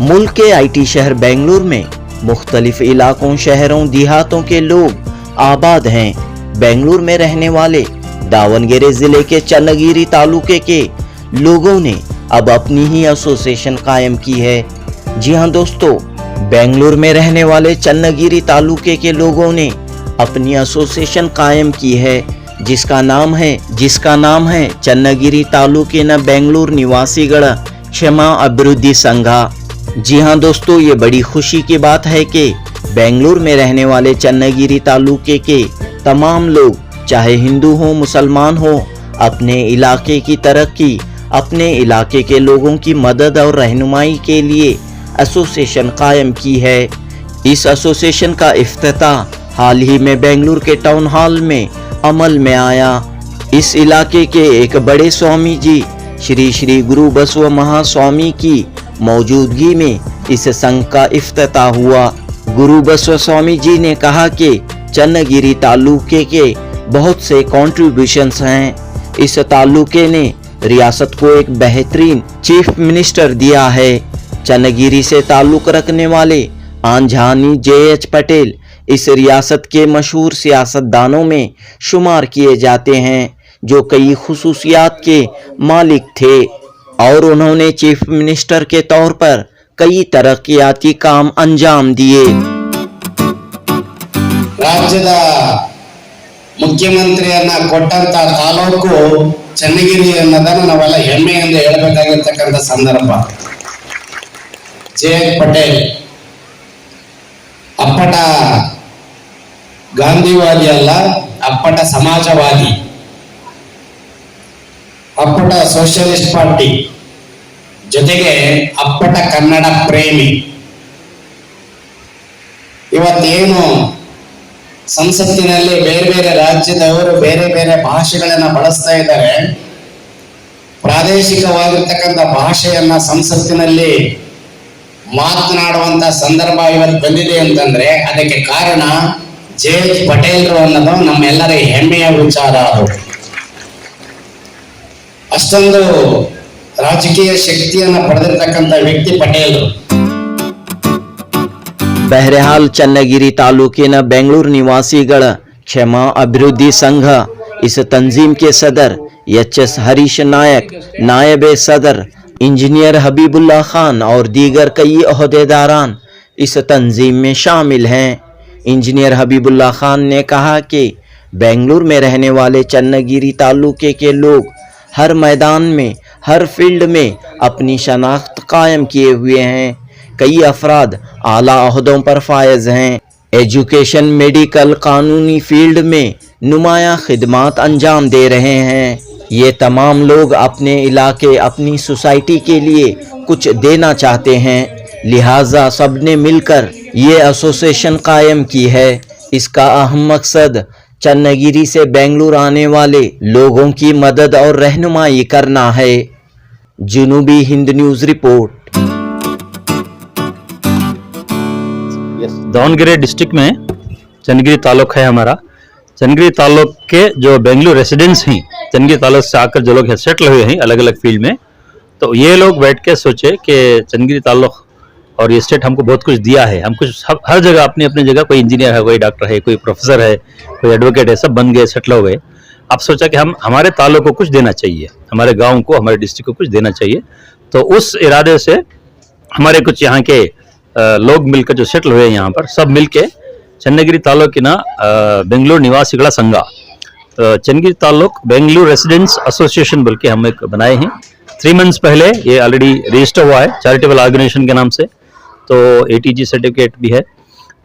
मुल्क के आईटी शहर बेंगलुरु में मुख्तलिफ़ इलाकों, शहरों, देहातों के लोग आबाद हैं। बेंगलुरु में रहने वाले दावनगेरे ज़िले के चन्नगिरी तालुके के लोगों ने अब अपनी ही एसोसिएशन कायम की है। जी हाँ दोस्तों, बेंगलुरु में रहने वाले चन्नगिरी तालुके के लोगों ने अपनी एसोसिएशन कायम की है, जिसका नाम है, जिसका नाम है चन्नगिरी तालुके न बेंगलुरु निवासीगढ़ क्षमा अभिवृद्धि संघा। जी हाँ दोस्तों, ये बड़ी खुशी की बात है कि बेंगलुरु में रहने वाले चन्नगिरी तालुके के तमाम लोग, चाहे हिंदू हो, मुसलमान हो, अपने इलाके की तरक्की, अपने इलाके के लोगों की मदद और रहनुमाई के लिए एसोसिएशन कायम की है। इस एसोसिएशन का इफ्तिताह हाल ही में बेंगलुरु के टाउन हॉल में अमल में आया। इस इलाके के एक बड़े स्वामी जी, श्री श्री गुरु बसव महास्वामी की मौजूदगी में इस संघ का इफ्तिताह हुआ। गुरु बसव स्वामी जी ने कहा कि चन्नगिरी तालुके के बहुत से कॉन्ट्रीब्यूशंस हैं। इस तालुके ने रियासत को एक बेहतरीन चीफ मिनिस्टर दिया है। चन्नगिरी से ताल्लुक रखने वाले आंझानी जे एच पटेल इस रियासत के मशहूर सियासतदानों में शुमार किए जाते हैं, जो कई खसूसियात के मालिक थे। और उन्होंने चीफ मिनिस्टर के तौर पर कई तरक्याती काम अंजाम दिए ರಾಜ್ಯದ ಮುಖ್ಯಮಂತ್ರಿಯನ್ನ ಕೊಟ್ಟಂತ ತಾಲೂಕು ಚನ್ನಗಿರಿ ಅನ್ನೋದನ್ನ ನಾವೆಲ್ಲ ಹೆಮ್ಮೆಯಿಂದ ಹೇಳ್ಬೇಕಾಗಿರ್ತಕ್ಕಂಥ ಸಂದರ್ಭ ಜೆ ಪಟೇಲ್ ಅಪ್ಪಟ ಗಾಂಧಿವಾದಿ ಅಲ್ಲ ಅಪ್ಪಟ ಸಮಾಜವಾದಿ ಅಪ್ಪಟ ಸೋಷಿಯಲಿಸ್ಟ್ ಪಾರ್ಟಿ ಜೊತೆಗೆ ಅಪ್ಪಟ ಕನ್ನಡ ಪ್ರೇಮಿ. ಇವತ್ತೇನು ಸಂಸತ್ತಿನಲ್ಲಿ ಬೇರೆ ಬೇರೆ ರಾಜ್ಯದವರು ಬೇರೆ ಬೇರೆ ಭಾಷೆಗಳನ್ನ ಬಳಸ್ತಾ ಇದ್ದಾರೆ. ಪ್ರಾದೇಶಿಕವಾಗಿರ್ತಕ್ಕಂಥ ಭಾಷೆಯನ್ನ ಸಂಸತ್ತಿನಲ್ಲಿ ಮಾತನಾಡುವಂತ ಸಂದರ್ಭ ಇವತ್ತು ಬಂದಿದೆ ಅಂತಂದ್ರೆ ಅದಕ್ಕೆ ಕಾರಣ ಜೆ ಎಚ್ ಪಟೇಲ್ರು ಅನ್ನೋದು ನಮ್ಮೆಲ್ಲರ ಹೆಮ್ಮೆಯ ವಿಚಾರ ಅದು. ಅಷ್ಟೊಂದು ರಾಜಕೀಯ ಶಕ್ತಿಯನ್ನ ಪಡೆದಿರ್ತಕ್ಕಂಥ ವ್ಯಕ್ತಿ ಪಟೇಲ್ರು बहरहाल चन्नगिरी तालुके न बेंगलुरु निवासी गढ़ क्षमा अभिवृद्धि संघ इस तंजीम के सदर एच एस हरीश नायक नायब सदर इंजीनियर हबीबुल्ला खान और दीगर कई अहदेदारान इस तंजीम में शामिल हैं इंजीनियर हबीबुल्ला खान ने कहा कि बेंगलुरु में रहने वाले चन्नगिरी तालुके के लोग हर मैदान में, हर फ़ील्ड में अपनी शनाख्त कायम किए हुए हैं। कई अफराद आला अहदों पर फायज हैं। एजुकेशन, मेडिकल, कानूनी फ़ील्ड में नुमाया खिदमात अंजाम दे रहे हैं। ये तमाम लोग अपने इलाके, अपनी सोसाइटी के लिए कुछ देना चाहते हैं। लिहाजा सबने मिलकर ये एसोसिएशन कायम की है। इसका अहम मकसद चन्नगिरी से बेंगलुरु आने वाले लोगों की मदद और रहनुमाई करना है। Junubi Hind news report. Davanagere district में चंदगिरी तालुक है हमारा। चंदगिरी तालुक के जो बेंगलुरु रेसिडेंट्स हैं चंदगिरी तालुक से आकर जो लोग सेटल हुए हैं अलग अलग फ़ील्ड में तो ये लोग बैठ के सोचे कि चंदगिरी तालुक और ये स्टेट हमको बहुत कुछ दिया है। हम कुछ हर जगह अपनी अपनी जगह कोई इंजीनियर है, कोई डॉक्टर है, कोई प्रोफेसर है, कोई एडवोकेट है, सब बन गए सेटल हो गए। आप सोचा कि हम हमारे तालों को कुछ देना चाहिए, हमारे गाँव को, हमारे डिस्ट्रिक्ट को कुछ देना चाहिए। तो उस इरादे से हमारे कुछ यहाँ के लोग मिलकर जो सेटल हुए यहाँ पर, सब मिल के चन्नगिरी मिलके ಚನ್ನಗಿರಿ ತಾಲೂಕಿನ ಬೆಂಗಳೂರು संगा तो चन्नगिरी तालुक बेंगलुरु रेसिडेंट्स एसोसिएशन बल्कि हम एक बनाए हैं। थ्री मंथ्स पहले ये ऑलरेडी रजिस्टर हुआ है चैरिटेबल ऑर्गेनाइजेशन के नाम से। तो एटीजी सर्टिफिकेट भी है।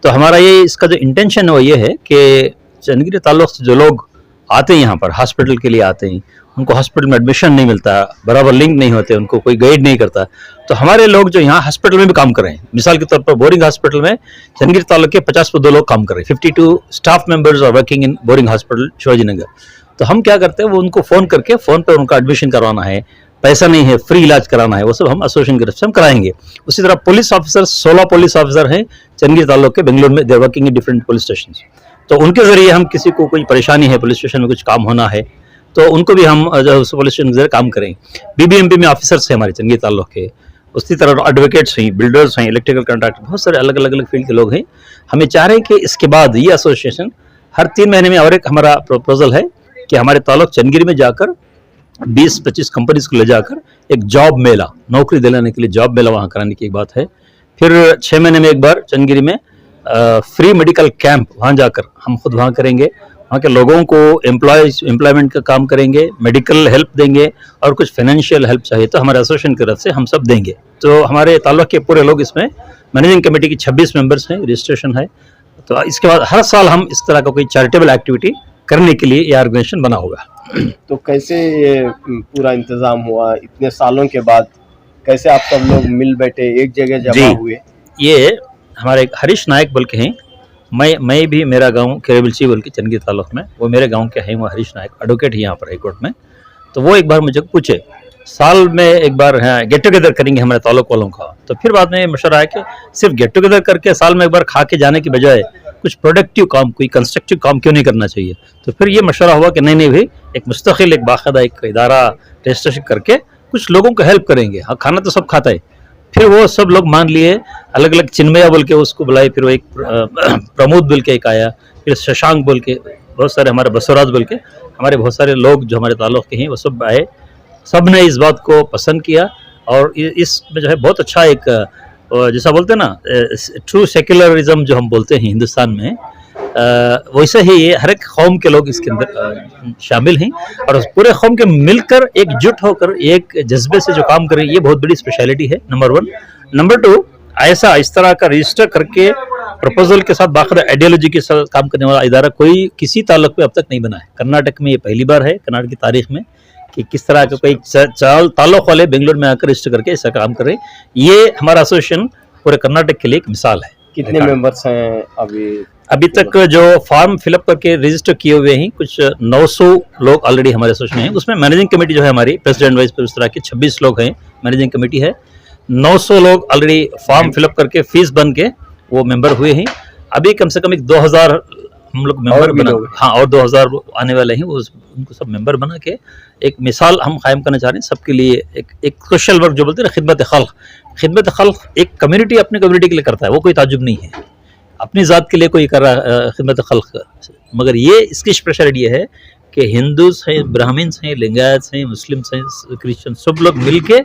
तो हमारा ये, इसका जो इंटेंशन है वो ये है कि चंदगिरी ताल्लुक से जो लोग आते हैं यहाँ पर हॉस्पिटल के लिए आते हैं, उनको हॉस्पिटल में एडमिशन नहीं मिलता, बराबर लिंक नहीं होते, उनको कोई गाइड नहीं करता। तो हमारे लोग जो यहाँ हॉस्पिटल में भी काम कर रहे हैं, मिसाल के तौर पर बोरिंग हॉस्पिटल में चंदगिरी तालुक के पचास पर दो लोग काम कर रहे हैं fifty two staff members are working in Bowring hospital Shivaji Nagar तो हम क्या करते हैं, वो उनको फ़ोन करके फ़ोन पर उनका एडमिशन करवाना है पैसा नहीं है फ्री इलाज कराना है, वो सब हम एसोसिएशन की तरफ़ से हम कराएँगे। उसी तरह पुलिस ऑफिसर सोलह पुलिस ऑफिसर हैं चंदगिरी तालुक के, बेंगलुरु में there working in different police station तो उनके ज़रिए हम किसी को कोई परेशानी है पुलिस स्टेशन में कुछ काम होना है तो उनको भी हम जो पुलिस स्टेशन के ज़रिए काम करें। बीबीएमपी में ऑफिसर्स हैं हमारे चंगी ताल्लुक के, उसी तरह एडवोकेट्स हैं बिल्डर्स हैं इलेक्ट्रिकल कॉन्ट्रैक्टर बहुत सारे अलग अलग अलग फ़ील्ड के लोग हैं। हमें चाह रहे हैं कि इसके बाद ये एसोसिएशन हर तीन महीने में और एक हमारा प्रपोजल है कि हमारे ताल्लुक चंदगिरी में जाकर 20-25 कंपनीज़ को ले जाकर एक जॉब मेला नौकरी दिलाने के लिए जॉब मेला वहाँ कराने की एक बात है। फिर छः महीने में एक बार चंदगिरी में आ, फ्री मेडिकल कैंप वहाँ जाकर हम खुद वहाँ करेंगे। वहाँ के लोगों को एम्प्लॉय एम्प्लॉयमेंट का काम करेंगे मेडिकल हेल्प देंगे और कुछ फाइनेंशियल हेल्प चाहिए तो हमारे एसोसिएशन की तरफ़ से हम सब देंगे। तो हमारे ताल्लुक के पूरे लोग इसमें मैनेजिंग कमेटी की 26 मेंबर्स हैं रजिस्ट्रेशन है। तो इसके बाद हर साल हम इस तरह का कोई चैरिटेबल एक्टिविटी करने के लिए ये ऑर्गेनाइजेशन बना होगा। तो कैसे ये पूरा इंतज़ाम हुआ? इतने सालों के बाद कैसे आप सब लोग मिल बैठे एक जगह जमा हुए? ये हमारे हरीश नायक बोल के हैं। मैं मैं भी मेरा गाँव केरेबिलची बोल के चंदगी तालुक में वो मेरे गाँव के हैं वो हरीश नायक एडवोकेट है यहाँ पर हाईकोर्ट में। तो वो एक बार मुझे पूछे साल में एक बार गेट टुगेदर करेंगे हमारे ताल्लुक वालों का। तो फिर बाद में ये मशवरा आया कि सिर्फ़ गेट टुगेदर करके साल में एक बार खा के जाने की बजाय कुछ प्रोडक्टिव काम, कोई कंस्ट्रक्टिव काम क्यों नहीं करना चाहिए? तो फिर ये मशवरा हुआ कि नहीं नहीं भाई, एक मुस्तकिल, एक बाकायदा, एक इदारा रजिस्ट्रेशन करके कुछ लोगों को हेल्प करेंगे। हाँ खाना तो सब खाता है। फिर वो सब लोग मान लिए अलग अलग चिन्मया बोल के उसको बुलाए, फिर वो एक प्रमोद बोल के एक आया, फिर शशांक बोल के, बहुत सारे हमारे बसवराज बोल के, हमारे बहुत सारे लोग जो हमारे ताल्लुक के हैं, वो सब आए। सबने इस बात को पसंद किया और इसमें जो है बहुत अच्छा एक जैसा बोलते हैं ना ट्रू सेक्युलरिज्म जो हम बोलते हैं हिंदुस्तान में वैसे ही ये हर एक कौम के लोग इसके अंदर शामिल हैं। और पूरे कौम के मिलकर एकजुट होकर, एक जज्बे से जो काम करें, ये बहुत बड़ी स्पेशलिटी है नंबर वन नंबर टू ऐसा इस तरह का रजिस्टर करके प्रपोजल के साथ बाखर आइडियोलॉजी के साथ काम करने वाला इदारा कोई किसी ताल्लुक पे अब तक नहीं बना है। कर्नाटक में ये पहली बार है, कर्नाटक की तारीख में। कि किस तरह का कोई चाल ताल्लुक वाले बेंगलुरु में आकर रजिस्टर करके ऐसा काम कर। रहे ये हमारा एसोसिएशन पूरे कर्नाटक के लिए एक मिसाल है। कितने मेंबर्स हैं अभी? अभी तक जो फॉर्म फिलअप करके रजिस्टर किए हुए हैं कुछ 900 लोग ऑलरेडी हमारे एसोसिएशन में हैं। उसमें मैनेजिंग कमेटी जो है हमारी प्रेसिडेंट वाइस प्रेसिडेंट तरह के 26 लोग हैं मैनेजिंग कमेटी है। 900 लोग ऑलरेडी फॉर्म फिलअप करके फ़ीस बन के वो मेंबर हुए हैं। अभी कम से कम एक 2000 हम लोग मेंबर बना हाँ। और 2000 आने वाले हैं वो उनको सब मेंबर बना के एक मिसाल हम कायम करना चाह रहे हैं सबके लिए। एक एक सोशल वर्क जो बोलते हैं ना खिदमत खल खिदमत खल एक कम्युनिटी अपने कम्युनिटी के लिए करता है वो कोई ताजुब नहीं है। अपनी ज़ात के लिए कोई कर रहा है खिदमत खल मगर ये इसकी स्पेशलिटी ये है कि हिंदूज हैं ब्राह्मण्स हैं लिंगायत हैं मुस्लिम्स हैं क्रिश्चन सब लोग मिल के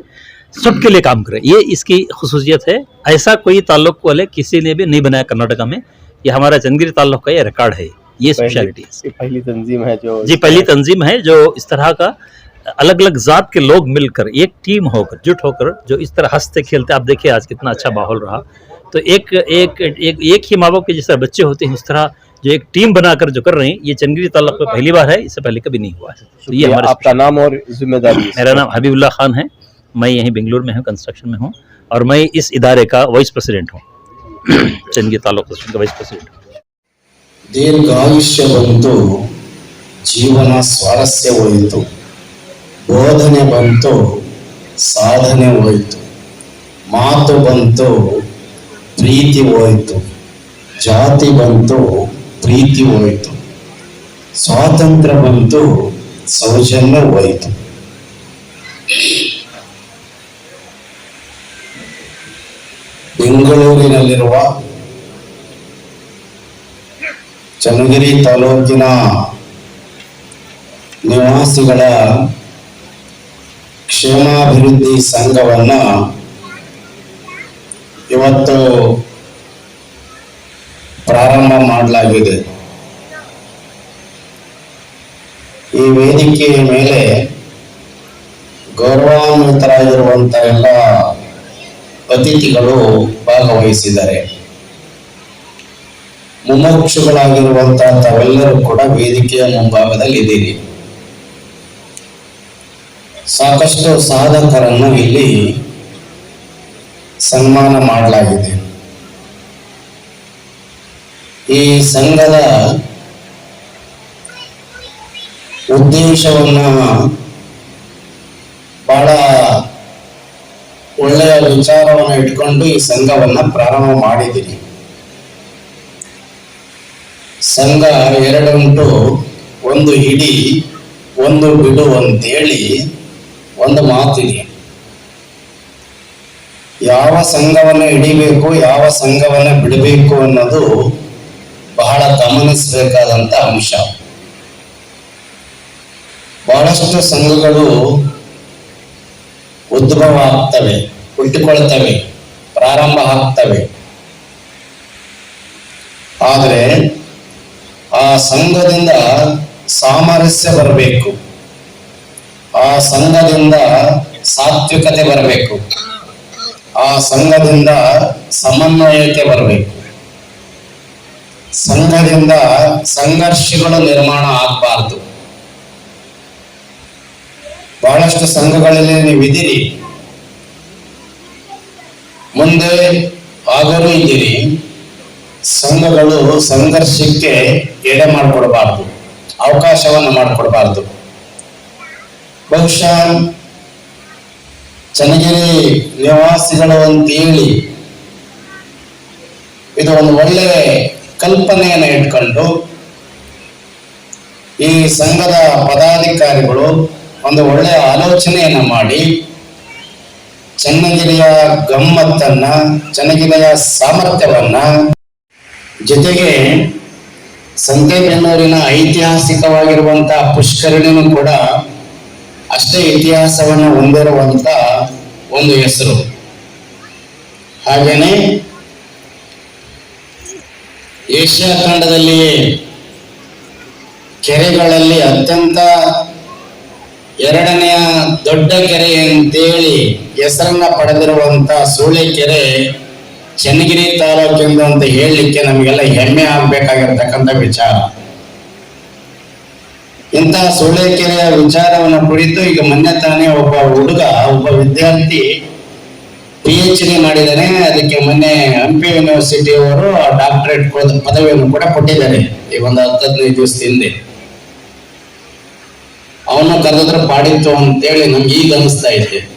सबके लिए काम करें। ये इसकी खसूसियत है। ऐसा कोई ताल्लुक वाले किसी ने भी नहीं बनाया कर्नाटका में। ये हमारा चंदगिरी ताल्लुक का ये रिकॉर्ड है ये स्पेशलिटी पहली तंजीम है जो जी पहली तंजीम है जो इस तरह का अलग अलग जात के लोग मिलकर एक टीम होकर जुट होकर जो इस तरह हँसते खेलते आप देखिए आज कितना अच्छा माहौल रहा। तो एक एक एक, एक ही माँ बाप के जिस तरह बच्चे होते हैं उस तरह जो एक टीम बनाकर जो कर रहे हैं ये चंदगिरी ताल्लुक में पहली बार है इससे पहले कभी नहीं हुआ है। तो ये हमारा आपका नाम और ज़िम्मेदारी मेरा नाम हबीबुल्ला खान है मैं यहीं बेंगलुरु में हूँ कंस्ट्रक्शन में हूँ और मैं इस इदारे का वाइस प्रेसिडेंट हूँ। చెంగి తాలూకు ఇంకా వైస్ ప్రెసిడెంట్ దీర్ఘాయుష్యవంతు ಜೀವನ ಸ್ವಾರಸ್ಯ ಹೋಯಿತು ಬೋಧನೆ ಬಂತು ಸಾಧನೆ ಹೋಯಿತು ಮಾತು ಬಂತು ಪ್ರೀತಿ ಹೋಯಿತು ಜಾತಿ ಬಂತು ಪ್ರೀತಿ ಹೋಯಿತು ಸ್ವಾತಂತ್ರ್ಯ ಬಂತು ಸೌಜನ್ಯ ಹೋಯಿತು ಬೆಂಗಳೂರಿನಲ್ಲಿರುವ ಚನ್ನಗಿರಿ ತಾಲೂಕಿನ ನಿವಾಸಿಗಳ ಕ್ಷೇಮಾಭಿವೃದ್ಧಿ ಸಂಘವನ್ನ ಇವತ್ತು ಪ್ರಾರಂಭ ಮಾಡಲಾಗಿದೆ. ಈ ವೇದಿಕೆಯ ಮೇಲೆ ಗೌರವಾನ್ವಿತರಾಗಿರುವಂತ ಎಲ್ಲ ಅತಿಥಿಗಳು ಭಾಗವಹಿಸಿದ್ದಾರೆ. ಮುಮೋಕ್ಷಗಳಾಗಿರುವಂತಹ ತಾವೆಲ್ಲರೂ ಕೂಡ ವೇದಿಕೆಯ ಮುಂಭಾಗದಲ್ಲಿ ಇದ್ದೀರಿ ಸಾಕಷ್ಟು ಸಾಧಕರನ್ನು ಇಲ್ಲಿ ಸನ್ಮಾನ ಮಾಡಲಾಗಿದೆ. ಈ ಸಂಘದ ಉದ್ದೇಶವನ್ನ ಬಹಳ ಒಳ್ಳೆಯ ವಿಚಾರವನ್ನು ಇಟ್ಕೊಂಡು ಈ ಸಂಘವನ್ನ ಪ್ರಾರಂಭ ಮಾಡಿದ್ದೀನಿ ಸಂಘ ಎರಡುಂಟು ಒಂದು ಹಿಡಿ, ಒಂದು ಬಿಡು ಅಂತೇಳಿ ಒಂದು ಮಾತಿದೆ ಯಾವ ಸಂಘವನ್ನು ಹಿಡಿಬೇಕು, ಯಾವ ಸಂಘವನ್ನು ಬಿಡಬೇಕು ಅನ್ನೋದು ಬಹಳ ಗಮನಿಸಬೇಕಾದಂತ ಅಂಶ. ಬಹಳಷ್ಟು ಸಂಘಗಳು ಉದ್ಭವ ಆಗ್ತವೆ ಹುಟ್ಟಿಕೊಳ್ತವೆ ಪ್ರಾರಂಭ ಆಗ್ತವೆ. ಆದರೆ ಆ ಸಂಘದಿಂದ ಸಾಮರಸ್ಯ ಬರಬೇಕು. ಆ ಸಂಘದಿಂದ ಸಾತ್ವಿಕತೆ ಬರಬೇಕು. ಆ ಸಂಘದಿಂದ ಸಮನ್ವಯತೆ ಬರಬೇಕು. ಸಂಘದಿಂದ ಸಂಘರ್ಷಗಳು ನಿರ್ಮಾಣ ಆಗಬಾರ್ದು. ಬಹಳಷ್ಟು ಸಂಘಗಳಲ್ಲಿ ನೀವು ಇದ್ದೀರಿ. ಮುಂದೆ ಆಗಲೂ ಇದ್ದೀರಿ. ಸಂಘಗಳು ಸಂಘರ್ಷಕ್ಕೆ ಎಡೆ ಮಾಡಿಕೊಡಬಾರ್ದು, ಅವಕಾಶವನ್ನು ಮಾಡಿಕೊಡಬಾರ್ದು. ಬಹುಶಃ ಚನ್ನಗಿರಿ ನಿವಾಸಿಗಳು ಅಂತೇಳಿ ಇದು ಒಂದು ಒಳ್ಳೆ ಕಲ್ಪನೆಯನ್ನು ಇಟ್ಕೊಂಡು ಈ ಸಂಘದ ಪದಾಧಿಕಾರಿಗಳು ಒಂದು ಒಳ್ಳೆಯ ಆಲೋಚನೆಯನ್ನ ಮಾಡಿ, ಚನ್ನಗಿರಿಯ ಗಮ್ಮತ್ತನ್ನ, ಚನ್ನಗಿರಿಯ ಸಾಮರ್ಥ್ಯವನ್ನ, ಜೊತೆಗೆ ಸಂತೆಬೆನ್ನೂರಿನ ಐತಿಹಾಸಿಕವಾಗಿರುವಂತಹ ಪುಷ್ಕರಣಿನೂ ಕೂಡ ಅಷ್ಟೇ ಇತಿಹಾಸವನ್ನು ಹೊಂದಿರುವಂತ ಒಂದು ಹೆಸರು. ಹಾಗೇನೆ ಏಷ್ಯಾ ಖಂಡದಲ್ಲಿಯೇ ಕೆರೆಗಳಲ್ಲಿ ಅತ್ಯಂತ ಎರಡನೆಯ ದೊಡ್ಡ ಕೆರೆ ಅಂತೇಳಿ ಹೆಸರನ್ನ ಪಡೆದಿರುವಂತ ಸೂಳೆಕೆರೆ ಚನ್ನಗಿರಿ ತಾಲೂಕಿಂದ ಅಂತ ಹೇಳಲಿಕ್ಕೆ ನಮಗೆಲ್ಲ ಹೆಮ್ಮೆ ಆಗ್ಬೇಕಾಗಿರ್ತಕ್ಕಂಥ ವಿಚಾರ. ಇಂತಹ ಸೂಳೆಕೆರೆಯ ವಿಚಾರವನ್ನು ಕುರಿತು ಈಗ ಮೊನ್ನೆ ತಾನೇ ಒಬ್ಬ ಹುಡುಗ, ಒಬ್ಬ ವಿದ್ಯಾರ್ಥಿ ಪಿ ಎಚ್ ಡಿ ಮಾಡಿದ್ದಾನೆ. ಅದಕ್ಕೆ ಮೊನ್ನೆ ಹಂಪಿ ಯೂನಿವರ್ಸಿಟಿ ಅವರು ಡಾಕ್ಟರೇಟ್ ಪದವಿಯನ್ನು ಕೂಡ ಕೊಟ್ಟಿದ್ದಾರೆ. ಈ ಒಂದು ಹತ್ತು ಹದಿನೈದು ದಿವಸದ ಹಿಂದೆ ಅವನು ಕರೆದ್ರೆ ಪಾಡಿತ್ತು ಅಂತೇಳಿ ನಮ್ಗೆ ಈಗ ಅನಿಸ್ತಾ ಇದೆ.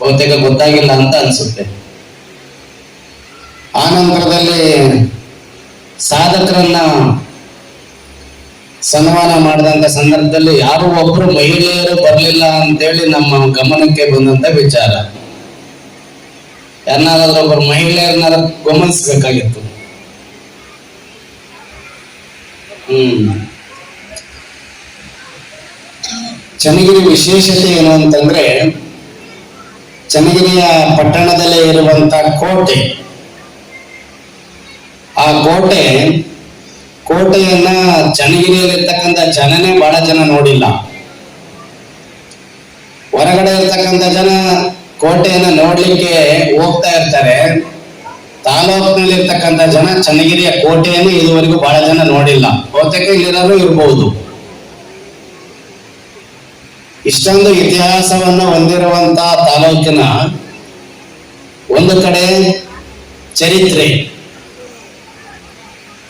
ಬಹುತೇಕ ಗೊತ್ತಾಗಿಲ್ಲ ಅಂತ ಅನ್ಸುತ್ತೆ. ಆ ನಂತರದಲ್ಲಿ ಸಾಧಕರನ್ನ ಸನ್ಮಾನ ಮಾಡಿದಂತ ಸಂದರ್ಭದಲ್ಲಿ ಯಾರು ಒಬ್ರು ಮಹಿಳೆಯರು ಬರಲಿಲ್ಲ ಅಂತೇಳಿ ನಮ್ಮ ಗಮನಕ್ಕೆ ಬಂದಂತ ವಿಚಾರ. ಯಾರನ್ನಾದ್ರೂ ಒಬ್ಬರು ಮಹಿಳೆಯರನ್ನ ಗಮನಿಸ್ಬೇಕಾಗಿತ್ತು. ಹ್ಮ್. ಚನ್ನಗಿರಿ ವಿಶೇಷತೆ ಏನು ಅಂತಂದ್ರೆ, ಚನ್ನಗಿರಿಯ ಪಟ್ಟಣದಲ್ಲೇ ಇರುವಂತ ಕೋಟೆ. ಆ ಕೋಟೆ, ಕೋಟೆಯನ್ನ ಚನ್ನಗಿರಿಯಲ್ಲಿರ್ತಕ್ಕಂಥ ಜನನೇ ಬಹಳ ಜನ ನೋಡಿಲ್ಲ. ಹೊರಗಡೆ ಇರ್ತಕ್ಕಂಥ ಜನ ಕೋಟೆಯನ್ನ ನೋಡ್ಲಿಕ್ಕೆ ಹೋಗ್ತಾ ಇರ್ತಾರೆ. ತಾಲೂಕಿನಲ್ಲಿ ಇರ್ತಕ್ಕಂಥ ಜನ ಚನ್ನಗಿರಿಯ ಕೋಟೆಯನ್ನು ಇದುವರೆಗೂ ಬಹಳ ಜನ ನೋಡಿಲ್ಲ. ಬಹುತೇಕ ಇಲ್ಲಿರೋರು ಇರ್ಬೋದು. ಇಷ್ಟೊಂದು ಇತಿಹಾಸವನ್ನು ಹೊಂದಿರುವಂತಹ ತಾಲೂಕಿನ ಒಂದು ಕಡೆ ಚರಿತ್ರೆ,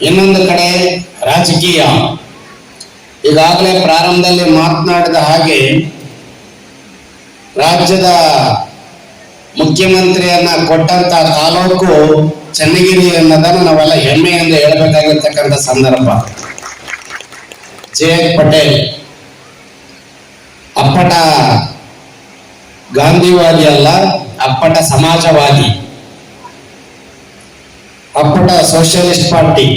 ಇನ್ನೊಂದು ಕಡೆ ರಾಜಕೀಯ. ಈಗಾಗಲೇ ಪ್ರಾರಂಭದಲ್ಲಿ ಮಾತನಾಡಿದ ಹಾಗೆ ರಾಜ್ಯದ ಮುಖ್ಯಮಂತ್ರಿಯನ್ನ ಕೊಟ್ಟಂತ ತಾಲೂಕು ಚನ್ನಗಿರಿ ಅನ್ನೋದನ್ನು ನಾವೆಲ್ಲ ಹೆಮ್ಮೆ ಎಂದು ಹೇಳಬೇಕಾಗಿರ್ತಕ್ಕಂಥ ಸಂದರ್ಭ. ಜೆ ಪಟೇಲ್. ಅಪ್ಪಟ ಗಾಂಧಿವಾದಿ ಅಲ್ಲ, ಅಪ್ಪಟ ಸಮಾಜವಾದಿ. ಅಪ್ಪಟ ಸೋಷಿಯಲಿಸ್ಟ್ ಪಾರ್ಟಿ.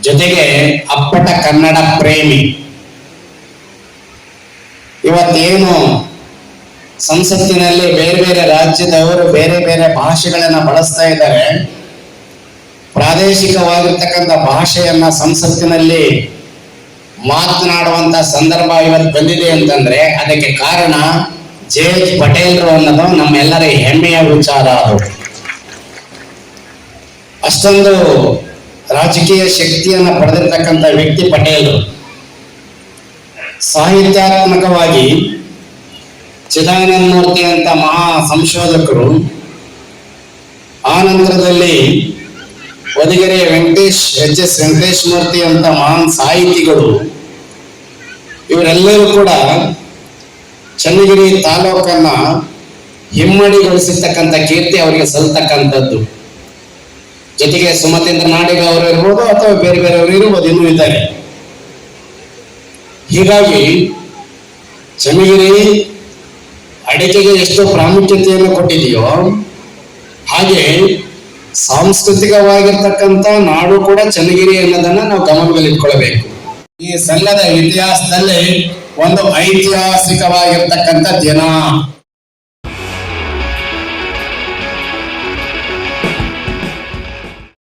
ಜೊತೆಗೆ ಅಪ್ಪಟ ಕನ್ನಡ ಪ್ರೇಮಿ. ಇವತ್ತೇನು ಸಂಸತ್ತಿನಲ್ಲಿ ಬೇರೆ ಬೇರೆ ರಾಜ್ಯದವರು ಬೇರೆ ಬೇರೆ ಭಾಷೆಗಳನ್ನ ಬಳಸ್ತಾ ಇದ್ದಾರೆ. ಪ್ರಾದೇಶಿಕವಾಗಿರ್ತಕ್ಕಂಥ ಭಾಷೆಯನ್ನ ಸಂಸತ್ತಿನಲ್ಲಿ ಮಾತನಾಡುವಂತ ಸಂದರ್ಭ ಇವತ್ತು ಬಂದಿದೆ ಅಂತಂದ್ರೆ ಅದಕ್ಕೆ ಕಾರಣ ಜೆ ಎಚ್ ಪಟೇಲ್ರು ಅನ್ನೋದು ನಮ್ಮೆಲ್ಲರ ಹೆಮ್ಮೆಯ ವಿಚಾರ ಅದು. ಅಷ್ಟೊಂದು ರಾಜಕೀಯ ಶಕ್ತಿಯನ್ನ ಪಡೆದಿರ್ತಕ್ಕಂಥ ವ್ಯಕ್ತಿ ಪಟೇಲ್ ಸಾಹಿತ್ಯಾತ್ಮಕವಾಗಿ ಚಿದಾನಂದ ಮೂರ್ತಿ ಅಂತ ಮಹಾ ಸಂಶೋಧಕರು ಆ ನಂತರದಲ್ಲಿ ಒದಗೆರೆ ವೆಂಕಟೇಶ್, ಎಚ್ ಎಸ್ ವೆಂಕಟೇಶ್ ಮೂರ್ತಿ ಅಂತ ಮಹಾನ್ ಸಾಹಿತಿಗಳು. ಇವರೆಲ್ಲರೂ ಕೂಡ ಚನ್ನಗಿರಿ ತಾಲೂಕನ್ನ ಹಿಮ್ಮಡಿಗೊಳಿಸಿರ್ತಕ್ಕಂಥ ಕೀರ್ತಿ ಅವರಿಗೆ ಸಲ್ತಕ್ಕಂಥದ್ದು. ಜೊತೆಗೆ ಸುಮತೇಂದ್ರ ನಾಡಿಗ ಅವರು ಇರ್ಬೋದು ಅಥವಾ ಬೇರೆ ಬೇರೆಯವರು ಇರ್ಬೋದು, ಇನ್ನೂ ಇದ್ದಾರೆ. ಹೀಗಾಗಿ ಚನ್ನಗಿರಿ ಅಡಿಕೆಗೆ ಎಷ್ಟು ಪ್ರಾಮುಖ್ಯತೆಯನ್ನು ಕೊಟ್ಟಿದೆಯೋ ಹಾಗೆ ಸಾಂಸ್ಕೃತಿಕವಾಗಿರ್ತಕ್ಕಂಥ ನಾಡು ಕೂಡ ಚನ್ನಗಿರಿ ಅನ್ನೋದನ್ನ ನಾವು ಗಮನದಲ್ಲಿ ಇಟ್ಕೊಳ್ಬೇಕು. ಈ ಸಂಘದ ಇತಿಹಾಸದಲ್ಲಿ ಒಂದು ಐತಿಹಾಸಿಕವಾಗಿರ್ತಕ್ಕಂಥ ದಿನ.